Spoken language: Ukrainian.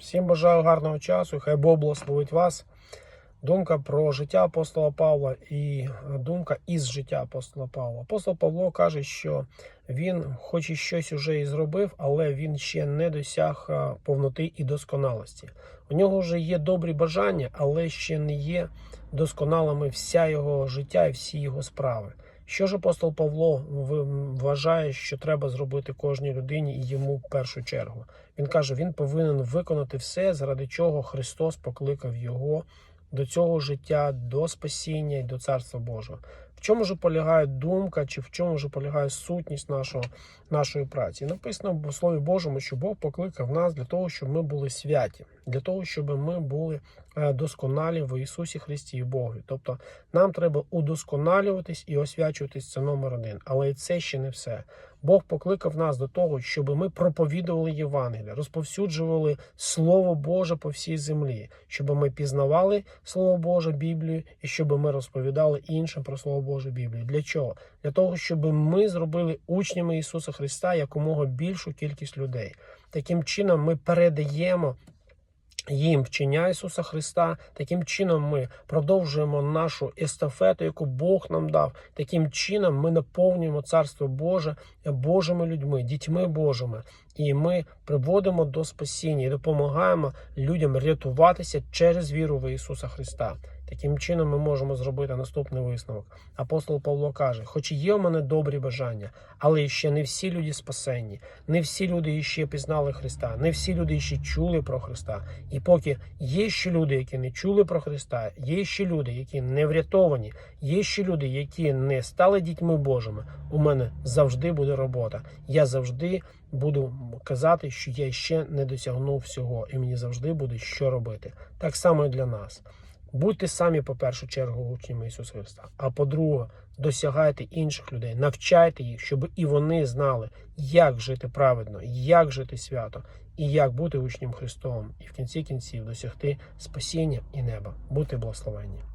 Всім бажаю гарного часу. Хай Бог благословить вас. Думка про життя апостола Павла і думка із життя апостола Павла. Апостол Павло каже, що він, хоч і щось уже і зробив, але він ще не досяг повноти і досконалості. У нього вже є добрі бажання, але ще не є досконалими вся його життя і всі його справи. Що ж апостол Павло вважає, що треба зробити кожній людині і йому в першу чергу? Він каже, він повинен виконати все, заради чого Христос покликав його до цього життя, до спасіння і до Царства Божого. В чому ж полягає думка, чи в чому ж полягає сутність нашого, нашої праці? Написано в Слові Божому, що Бог покликав нас для того, щоб ми були святі, для того, щоб ми були досконалі в Ісусі Христі і Богові. Тобто нам треба удосконалюватись і освячуватись це номер один. Але це ще не все. Бог покликав нас до того, щоб ми проповідували Євангелія, розповсюджували Слово Боже по всій землі, щоб ми пізнавали Слово Боже Біблію і щоб ми розповідали іншим про Слово Боже Біблію. Для чого? Для того, щоб ми зробили учнями Ісуса Христа якомога більшу кількість людей. Таким чином ми передаємо їм вчення Ісуса Христа. Таким чином ми продовжуємо нашу естафету, яку Бог нам дав. Таким чином ми наповнюємо Царство Боже Божими людьми, дітьми Божими. І ми приводимо до спасіння і допомагаємо людям рятуватися через віру в Ісуса Христа. Таким чином ми можемо зробити наступний висновок. Апостол Павло каже: хоч і є у мене добрі бажання, але ще не всі люди спасенні, не всі люди ще пізнали Христа, не всі люди ще чули про Христа. І поки є ще люди, які не чули про Христа, є ще люди, які не врятовані, є ще люди, які не стали дітьми Божими. У мене завжди буде робота. Я завжди буду казати, що я ще не досягнув всього, і мені завжди буде що робити. Так само і для нас. Будьте самі, по першу чергу, учнями Ісуса Христа. А по-друге, досягайте інших людей, навчайте їх, щоб і вони знали, як жити праведно, як жити свято, і як бути учнем Христовим, і в кінці кінців досягти спасіння і неба. Будьте благословенні.